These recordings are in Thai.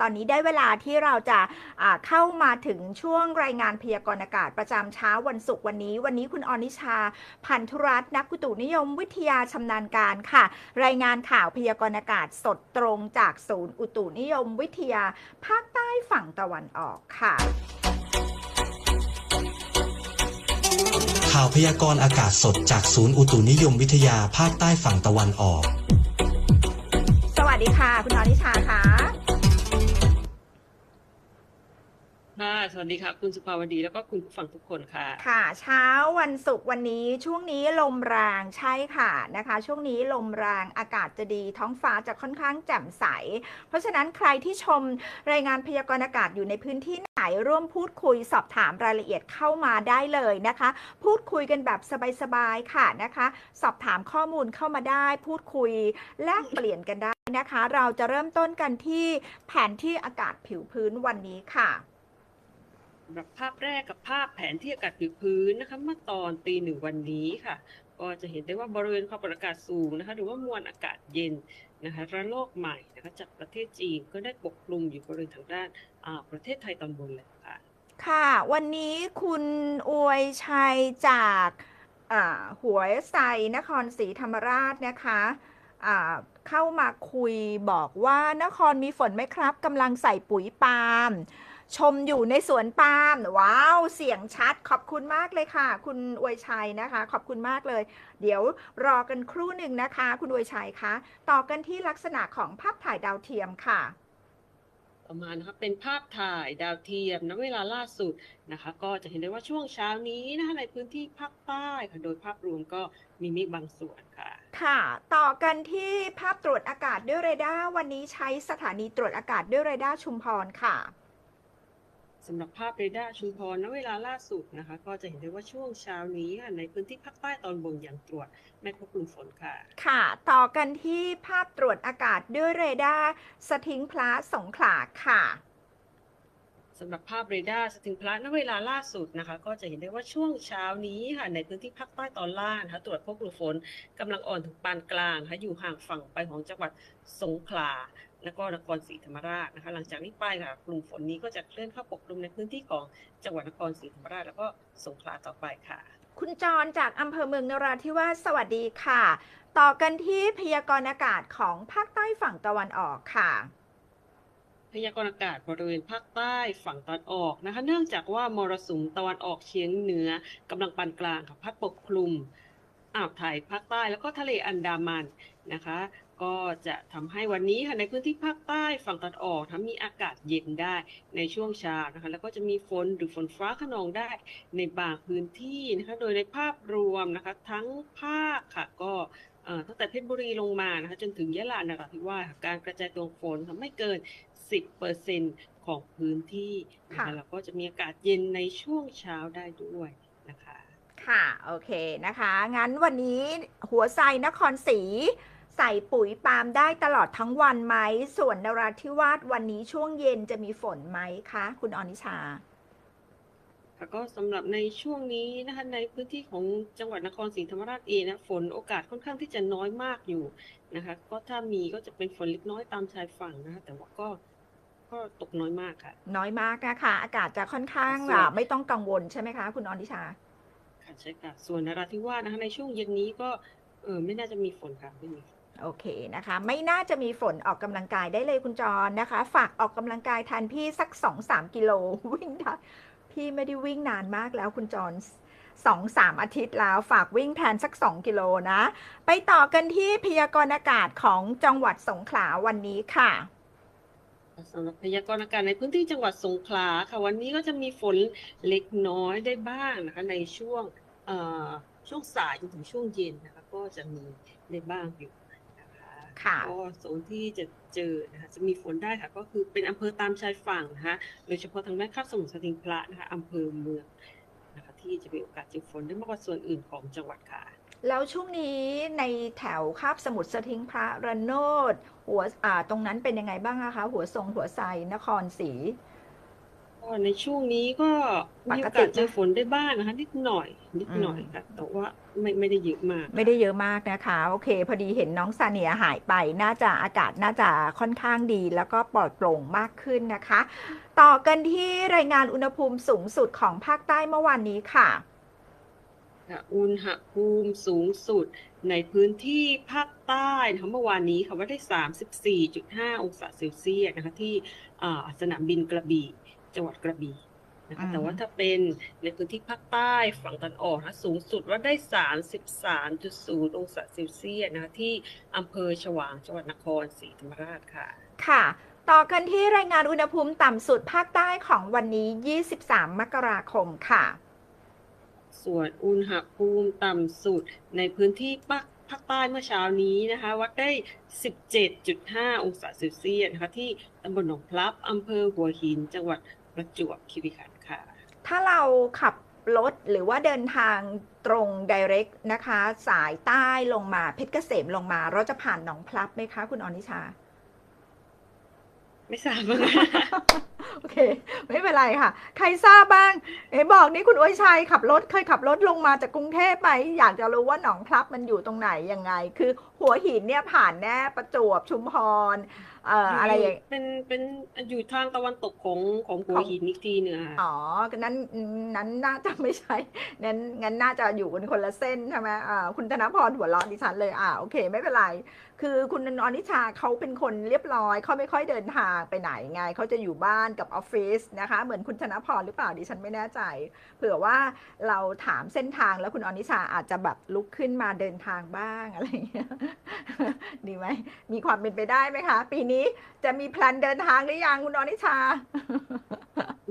ตอนนี้ได้เวลาที่เราจะอ่าเข้ามาถึงช่วงรายงานพยากรณ์อากาศประจำเช้าวันศุกร์วันนี้ วันนี้คุณออนิชา พันธุรัตน์นักอุตุนิยมวิทยาชำนาญการค่ะ รายงานข่าวพยากรณ์อากาศสดตรงจากศูนย์อุตุนิยมวิทยา ภาคใต้ฝั่งตะวันออกค่ะ ข่าวพยากรณ์อากาศสดจากศูนย์อุตุนิยมวิทยาภาคใต้ฝั่งตะวันออก สวัสดีค่ะ คุณออนิชาค่ะ ค่ะ สวัสดีค่ะ คุณสุภาวดีแล้วก็คุณผู้ฟังทุกคนค่ะ ค่ะ เช้าวันศุกร์วันนี้ช่วงนี้ลมแรงใช่ค่ะนะคะ ช่วงนี้ลมแรงอากาศจะดีท้องฟ้าจะค่อนข้างแจ่มใส เพราะฉะนั้นใครที่ชมรายงานพยากรณ์อากาศอยู่ในพื้นที่ไหนร่วมพูดคุยสอบถามรายละเอียดเข้ามาได้เลยนะคะ พูดคุยกันแบบสบายๆค่ะนะคะ สอบถามข้อมูลเข้ามาได้ พูดคุยแลกเปลี่ยนกันได้นะคะ เราจะเริ่มต้นกันที่แผนที่อากาศผิวพื้นวันนี้ค่ะำหรับภาพแรกกับภาพแผนที่อากาศผิวพื้นนะคะเมื่อตอนตีหนึ่งวันนี้ค่ะ ก็จะเห็นได้ว่าบริเวณความกดอากาศสูงนะคะหรือว่ามวลอากาศเย็นนะคะระลอกใหม่นะคะจากประเทศจีนก็ได้ปกคลุมอยู่บริเวณทางด้านประเทศไทยตอนบนเลยค่ะค่ะ วันนี้คุณอวยชัยจากหัวไซนครศรีธรรมราชนะคะเข้ามาคุยบอกว่านครมีฝนไหมครับกำลังใส่ปุ๋ยปาล์ม ชมอยู่ในสวนปาล์มว้าว เสียงชัดขอบคุณมากเลยค่ะ คุณอวยชัยนะคะ ขอบคุณมากเลย เดี๋ยวรอกันครู่หนึ่งนะคะ คุณอวยชัยคะต่อกันที่ลักษณะของภาพถ่ายดาวเทียมค่ะต่อมานะคะเป็นภาพถ่ายดาวเทียมณเวลาล่าสุดนะคะ ก็จะเห็นได้ว่าช่วงเช้านี้นะคะในพื้นที่ภาคใต้ค่ะโดยภาพรวมก็มีเมฆบางส่วนค่ะ ค่ะ ต่อกันที่ภาพตรวจอากาศด้วยเรดาร์วันนี้ใช้สถานีตรวจอากาศด้วยเรดาร์ชุมพรค่ะ สำหรับภาพเรดาร์ชุมพรณเวลาล่าสุดนะคะ ก็จะเห็นได้ว่าช่วงเช้านี้ค่ะในพื้นที่ภาคใต้ตอนบนยังตรวจไม่พบกลุ่มฝนค่ะ ค่ะ ต่อกันที่ภาพตรวจอากาศด้วยเรดาร์สถิงพลาสงขลาค่ะสำหรับภาพเรดาร์สถิงพระณเวลาล่าสุดนะคะ ก็จะเห็นได้ว่าช่วงเช้านี้ค่ะในพื้นที่ภาคใต้ตอนล่างนะคะตรวจพบกลุ่มฝนกำลังอ่อนถึงปานกลางนะคะอยู่ห่างฝั่งไปของจังหวัดสงขลา และก็นครศรีธรรมราชนะคะ หลังจากนี้ไปค่ะกลุ่มฝนนี้ก็จะเคลื่อนเข้าปกคลุมในพื้นที่ของจังหวัดนครศรีธรรมราชแล้วก็สงขลาต่อไปค่ะ คุณจรจากอำเภอเมืองนราธิวาสสวัสดีค่ะ ต่อกันที่พยากรณ์อากาศของภาคใต้ฝั่งตะวันออกค่ะ พยากรณ์อากาศบริเวณภาคใต้ฝั่งตะวันออกนะคะ เนื่องจากว่ามรสุมตะวันออกเฉียงเหนือกำลังปานกลางค่ะพัดปกคลุมอ่าวไทยภาคใต้แล้วก็ทะเลอันดามันนะคะ ก็จะทำให้วันนี้ค่ะในพื้นที่ภาคใต้ฝั่งตะวันออกนะมีอากาศเย็นได้ในช่วงเช้านะคะแล้วก็จะมีฝนหรือฝนฟ้าขนองได้ในบางพื้นที่นะคะโดยในภาพรวมนะคะทั้งภาคค่ะก็เอ่อตั้งแต่เพชรบุรีลงมานะคะจนถึงยะลานราธิวาสค่ะการกระจายตัวฝนค่ะไม่เกิน 10%ของพื้นที่นะค่ะคะแล้วก็จะมีอากาศเย็นในช่วงเช้าได้ด้วยนะคะค่ะ โอเคนะคะ งั้นวันนี้หัวไซนครศรี ใส่ปุ๋ยปาล์มได้ตลอดทั้งวันไหม ส่วนนราธิวาสวันนี้ช่วงเย็นจะมีฝนไหมคะ คุณอนิชาแล้วก็สำหรับในช่วงนี้นะคะในพื้นที่ของจังหวัดนครศรีธรรมราชเองนะฝนโอกาสค่อนข้างที่จะน้อยมากอยู่นะคะ ก็ถ้ามีก็จะเป็นฝนเล็กน้อยตามชายฝั่งนะคะแต่ว่าก็ก็ตกน้อยมากค่ะ น้อยมากนะคะ อากาศจะค่อนข้างส่วน อะไม่ต้องกังวลใช่ไหมคะ คุณอนิชา ค่ะใช่ค่ะ ส่วนนราธิวาสนะคะในช่วงเย็นนี้ก็เออไม่น่าจะมีฝนค่ะไม่มีฝน โอเคนะคะ ไม่น่าจะมีฝนออกกำลังกายได้เลยคุณจรนะคะ ฝากออกกำลังกายแทนพี่สักสองสามกิโลวิ่งได้พี่ไม่ได้วิ่งนานมากแล้วคุณจรสองสามอาทิตย์แล้วฝากวิ่งแทนสักสองกิโลนะ ไปต่อกันที่พยากรณ์อากาศของจังหวัดสงขลาวันนี้ค่ะสำหรับพยากรณ์อากาศในพื้นที่จังหวัดสงขลาค่ะวันนี้ก็จะมีฝนเล็กน้อยได้บ้างนะคะในช่วงช่วงสายจนถึงช่วงเย็นนะคะก็จะมีได้บ้างอยู่ คะค่ะก็โซนที่จะเจอนะคะจะมีฝนได้ค่ะก็คือเป็นอำเภอตามชายฝั่งนะคะโดยเฉพาะทางด้านคาบสมุทรสติงพระนะคะอำเภอเมืองนะคะที่จะมีโอกาสเจอฝนได้มากกว่าส่วนอื่นของจังหวัดค่ะ แล้วช่วงนี้ในแถวคาบสมุทรสทิงพระระโนดหัวอ่าตรงนั้นเป็นยังไงบ้างอะคะ หัวทรงหัวไซนครศรี ก็ในช่วงนี้ก็มีโอกาสเจอฝนได้บ้างนะคะนิดหน่อย นิดหน่อยค่ะแต่ว่าไม่ไม่ได้เยอะมาก ไม่ได้เยอะมากนะคะ โอเค พอดีเห็นน้องซาเนียหายไป น่าจะอากาศน่าจะค่อนข้างดี แล้วก็ปลอดโปร่งมากขึ้นนะคะ ต่อกันที่รายงานอุณหภูมิสูงสุดของภาคใต้เมื่อวานนี้ค่ะค่ะอุณหภูมิสูงสุดในพื้นที่ภาคใต้นะคะเมื่อวานนี้ค่ะว่าได้ 34.5 องศาเซลเซียสนะคะที่อ่าสนามบินกระบี่ จังหวัดกระบี่นะคะอืมแต่ว่าถ้าเป็นในพื้นที่ภาคใต้ฝั่งตะวันออกนะสูงสุดว่าได้ 33.0 องศาเซลเซียสนะคะที่อำเภอฉวางจังหวัดนครศรีธรรมราชค่ะ ค่ะ ต่อกันที่รายงานอุณหภูมิต่ำสุดภาคใต้ของวันนี้ 23 มกราคมค่ะ ส่วนอุณหภูมิต่ำสุดในพื้นที่ภาคภาคใต้เมื่อเช้านี้นะคะวัดได้ 17.5 องศาเซลเซียสนะคะที่ตำบลหนองพลับอำเภอหัวหินจังหวัด ประจวบคีรีขันธ์ค่ะ ถ้าเราขับรถหรือว่าเดินทางตรง direct นะคะ สายใต้ลงมาเพชรเกษมลงมา เราจะผ่านหนองพลับไหมคะ คุณอนิชา ไม่ทราบเหมือนกันโอเค ไม่เป็นไรค่ะ ใครทราบบ้างเอ๋บอกนี่คุณอ้วยชัยขับรถเคยขับรถลงมาจากกรุงเทพไหมอยากจะรู้ว่าหนองพลับมันอยู่ตรงไหนยังไง คือ หัวหินเนี่ยผ่านแน่ประจวบชุมพรเอ่ออะไรอย่างเป็นเป็นอยู่ทางตะวันตกของของหัวของหินอีกทีหนึงอะค่ะอ๋อนั้นนั้นน่าจะไม่ใช่นั้นงั้นน่าจะอยู่กันคนละเส้นใช่ไหมอ่าคุณธนพรหัวเราะดิฉันเลยอ่าโอเค ไม่เป็นไร คือคุณอนิชาเขาเป็นคนเรียบร้อยเขาไม่ค่อยเดินทางไปไหนไงเขาจะอยู่บ้านกับออฟฟิศนะคะ เหมือนคุณธนพรหรือเปล่าดิฉันไม่แน่ใจ เผื่อว่าเราถามเส้นทางแล้วคุณอนิชาอาจจะแบบลุกขึ้นมาเดินทางบ้างอะไรอย่างเงี้ยดีไหม มีความเป็นไปได้ไหมคะ ปีนี้จะมีแพลนเดินทางหรือยังคุณอนิชา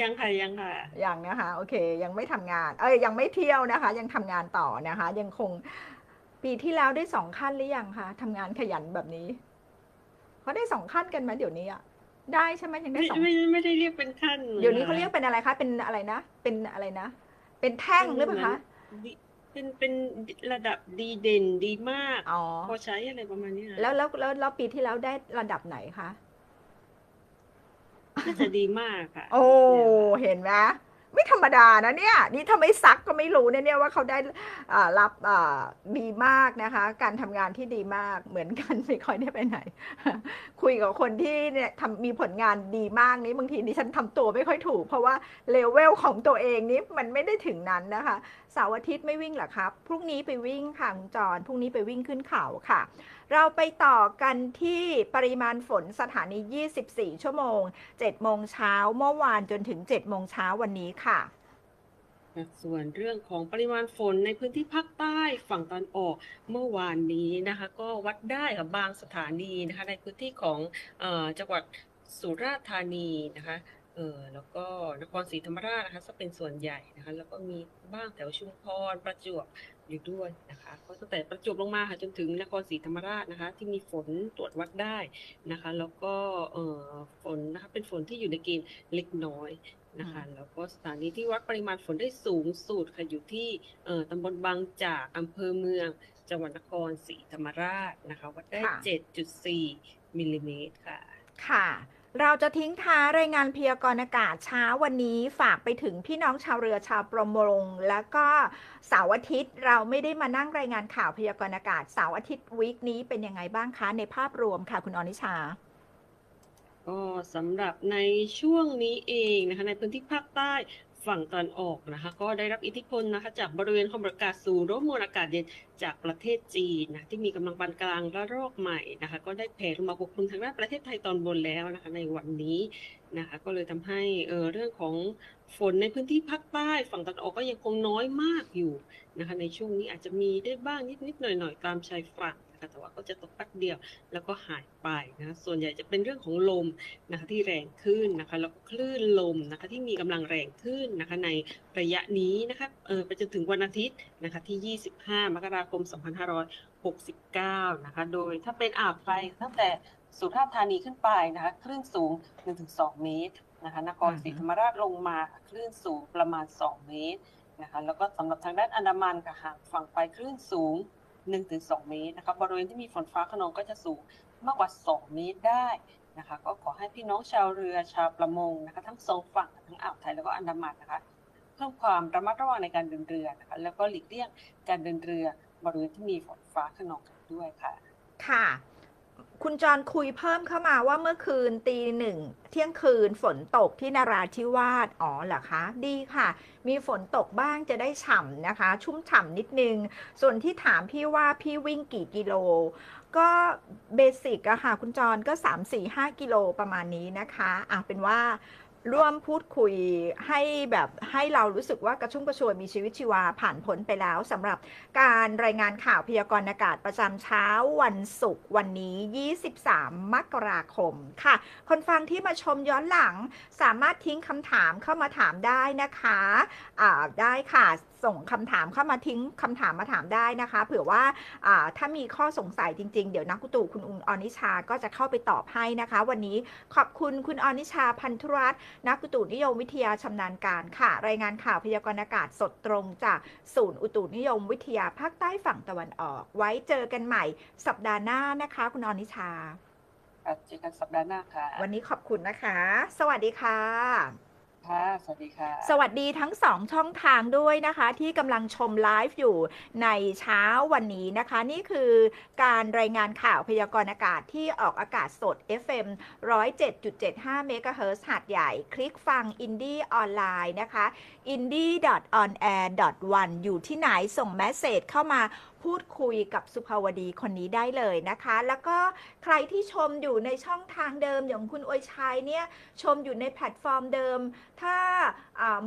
ยังค่ะยังค่ะ ยังนะคะ โอเค ยังไม่ทำงาน เอ้ยยังไม่เที่ยวนะคะ ยังทำงานต่อนะคะ ยังคงปีที่แล้วได้สองขั้นหรือยังคะทำงานขยันแบบนี้เขาได้สองขั้นกันไหมเดี๋ยวนี้อะได้ใช่ไหมยังได้ไม่สองไม่ไม่ได้เรียกเป็นขั้น เดี๋ยวนี้เขาเรียกเป็นอะไรคะ เป็นอะไรนะ เป็นอะไรนะ เป็นแท่งหรือเปล่าคะดี เป็นเป็นระดับดีเด่นดีมาก อ๋อ พอใช้อะไรประมาณนี้นะแล้วแล้วแล้วแล้วปีที่แล้วได้ระดับไหนคะ น่าจะดีมากค่ะ โอ้ เห็นไหม ไม่ธรรมดานะเนี่ยนี่ถ้าไม่ซักก็ไม่รู้เนี่ยว่าเขาได้รับดีมากนะคะ การทำงานที่ดีมากเหมือนกันไม่ค่อยได้ไปไหน คุยกับคนที่เนี่ยทำมีผลงานดีมากนี้บางทีดิฉันทำตัวไม่ค่อยถูก เพราะว่าเลเวลของตัวเองนี้มันไม่ได้ถึงนั้นนะคะเสาร์อาทิตย์ไม่วิ่งหรอครับพรุ่งนี้ไปวิ่งค่ะคุณจรพรุ่งนี้ไปวิ่งขึ้นเขาค่ะ เราไปต่อกันที่ปริมาณฝนสถานี 24 ชั่วโมง 7 โมงเช้าเมื่อวานจนถึง 7 โมงเช้าวันนี้ค่ะ ส่วนเรื่องของปริมาณฝนในพื้นที่ภาคใต้ฝั่งตอนออกเมื่อวานนี้นะคะ ก็วัดได้กับบางสถานีนะคะ ในพื้นที่ของอจังหวัดสุราษฎร์ธานีนะคะเออแล้วก็นครศรีธรรมราชนะคะจะเป็นส่วนใหญ่นะคะ แล้วก็มีบ้างแถวชุมพรประจวบ อยู่ด้วยนะคะก็ตั้งแต่ประจวบลงมาค่ะจนถึงนครศรีธรรมราชนะคะ ที่มีฝนตรวจวัดได้นะคะ แล้วก็เอ่อฝนนะคะเป็นฝนที่อยู่ในเกณฑ์เล็กน้อยนะคะแล้วก็สถานีที่วัดปริมาณฝนได้สูงสุดค่ะอยู่ที่เอ่อตำบลบางจากอำเภอเมือง จังหวัดนครศรีธรรมราชนะคะวัดได้ค่ะ7.4มิลลิเมตรค่ะค่ะ เราจะทิ้งท้ายรายงานพยากรณ์อากาศเช้าวันนี้ฝากไปถึงพี่น้องชาวเรือชาวประมง แล้วก็เสาร์อาทิตย์เราไม่ได้มานั่งรายงานข่าวพยากรณ์อากาศเสาร์อาทิตย์วีคนี้เป็นยังไงบ้างคะในภาพรวมค่ะ คุณอนิชาก็สำหรับในช่วงนี้เองนะคะในพื้นที่ภาคใต้ ฝั่งตอนออกนะคะ ก็ได้รับอิทธิพลนะคะ จากบริเวณความกดอากาศสูงร่วมมวลอากาศเย็นจากประเทศจีนนะที่มีกำลังปานกลางระลอกใหม่นะคะ ก็ได้แผ่ลงมาปกคลุมทางด้านประเทศไทยตอนบนแล้วนะคะ ในวันนี้นะคะ ก็เลยทำให้เออเรื่องของฝนในพื้นที่ภาคใต้ฝั่งตะวันออกก็ยังคงน้อยมากอยู่นะคะ ในช่วงนี้อาจจะมีได้บ้างนิดๆหน่อยๆตามชายฝั่ง นะคะแต่ว่าก็จะตกแป๊บเดียวแล้วก็หายไปนะคะส่วนใหญ่จะเป็นเรื่องของลมนะคะที่แรงขึ้นนะคะแล้วก็คลื่นลมนะคะที่มีกำลังแรงขึ้นนะคะในระยะนี้นะคะเออไปจนถึงวันอาทิตย์นะคะที่ 25 มกราคม 2569 นะคะโดยถ้าเป็นอ่าวไทยตั้งแต่สุราษฎร์ธานีขึ้นไปนะคะคลื่นสูง 1-2 เมตรนะคะนครศรีธรรมราชลงมาคลื่นสูงประมาณ 2 เมตรนะคะแล้วก็สำหรับทางด้านอันดามันกับห่างฝั่งไปคลื่นสูง 1-2 เมตรนะคะบริเวณที่มีฝนฟ้าขนองก็จะสูงมากกว่า 2 เมตรได้นะคะ ก็ขอให้พี่น้องชาวเรือชาวประมงนะคะทั้งสองฝั่งทั้งอ่าวไทยแล้วก็อันดามันนะคะเพิ่มความระมัดระวังในการเดินเรือนะคะแล้วก็หลีกเลี่ยงการเดินเรือบริเวณที่มีฝนฟ้าขนองกันด้วยค่ะ ค่ะ คุณจรคุยเพิ่มเข้ามาว่าเมื่อคืนตีหนึ่งเที่ยงคืนฝนตกที่นาราธิวาสอ๋อเหรอคะ ดีค่ะ มีฝนตกบ้างจะได้ฉ่ำนะคะ ชุ่มฉ่ำนิดนึง ส่วนที่ถามพี่ว่าพี่วิ่งกี่กิโล ก็เบสิกอะค่ะ คุณจรก็ 3 4 5 กิโลประมาณนี้นะคะอะเป็นว่า ร่วมพูดคุยให้แบบให้เรารู้สึกว่ากระชุ่มกระชวยมีชีวิตชีวาผ่านพ้นไปแล้วสำหรับการรายงานข่าวพยากรณ์อากาศประจำเช้าวันศุกร์วันนี้ 23 มกราคมค่ะ คนฟังที่มาชมย้อนหลังสามารถทิ้งคำถามเข้ามาถามได้นะคะได้ค่ะ ส่งคำถามเข้ามาทิ้งคำถามมาถามได้นะคะ เผื่อว่าอ่าถ้ามีข้อสงสัยจริง ๆ เดี๋ยวนักกุตูคุณอุอนิชาก็จะเข้าไปตอบให้นะคะ วันนี้ขอบคุณคุณอนิชาพันธุรัตน์นักอุตุนิยมวิทยาชำนาญการค่ะ รายงานข่าวพยากรณ์อากาศสดตรงจากศูนย์อุตุนิยมวิทยาภาคใต้ฝั่งตะวันออก ไว้เจอกันใหม่สัปดาห์หน้านะคะ คุณอนิชาค่ะเจอกันสัปดาห์หน้าค่ะ วันนี้ขอบคุณนะคะ สวัสดีค่ะ ค่ะ สวัสดีค่ะ สวัสดีทั้งสองช่องทางด้วยนะคะ ที่กำลังชมไลฟ์อยู่ในเช้าวันนี้นะคะ นี่คือการรายงานข่าวพยากรณ์อากาศที่ออกอากาศสด FM 107.75เมกะเฮิรตซ์หาดใหญ่ คลิกฟังอินดี้ออนไลน์นะคะ indie.onair.one อยู่ที่ไหนส่งแมสเซจเข้ามา พูดคุยกับสุภาวดีคนนี้ได้เลยนะคะ แล้วก็ใครที่ชมอยู่ในช่องทางเดิมอย่างคุณอวยชัยเนี่ยชมอยู่ในแพลตฟอร์มเดิม ถ้า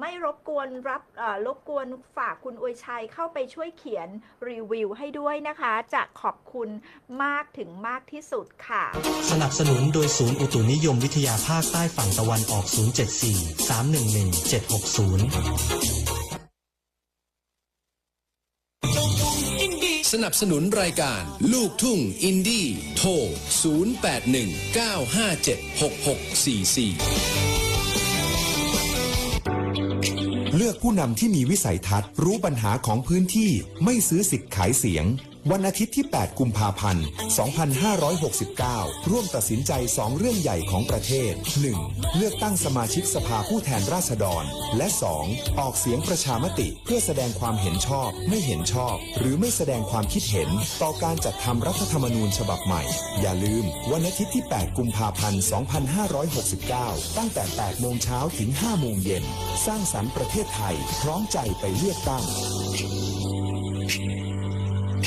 ไม่รบกวนรับรบกวนฝากคุณอวยชัยเข้าไปช่วยเขียนรีวิวให้ด้วยนะคะ จะขอบคุณมากถึงมากที่สุดค่ะ สนับสนุนโดยศูนย์อุตุนิยมวิทยาภาคใต้ฝั่งตะวันออก 074 311 760 สนับสนุนรายการ ลูกทุ่งอินดี้โทร 0819576644 เลือกผู้นำที่มีวิสัยทัศน์รู้ปัญหาของพื้นที่ไม่ซื้อสิทธิ์ขายเสียง วันอาทิตย์ที่ 8 กุมภาพันธ์ 2569 ร่วมตัดสินใจ 2 เรื่องใหญ่ของประเทศ 1. เลือกตั้งสมาชิกสภาผู้แทนราษฎร และ 2. ออกเสียงประชามติเพื่อแสดงความเห็นชอบ ไม่เห็นชอบ หรือไม่แสดงความคิดเห็น ต่อการจัดทำรัฐธรรมนูญฉบับใหม่ อย่าลืม วันอาทิตย์ที่ 8 กุมภาพันธ์ 2569 ตั้งแต่ 8 โมงเช้าถึง 5 โมงเย็น สร้างสรรค์ประเทศไทย พร้อมใจไปเลือกตั้ง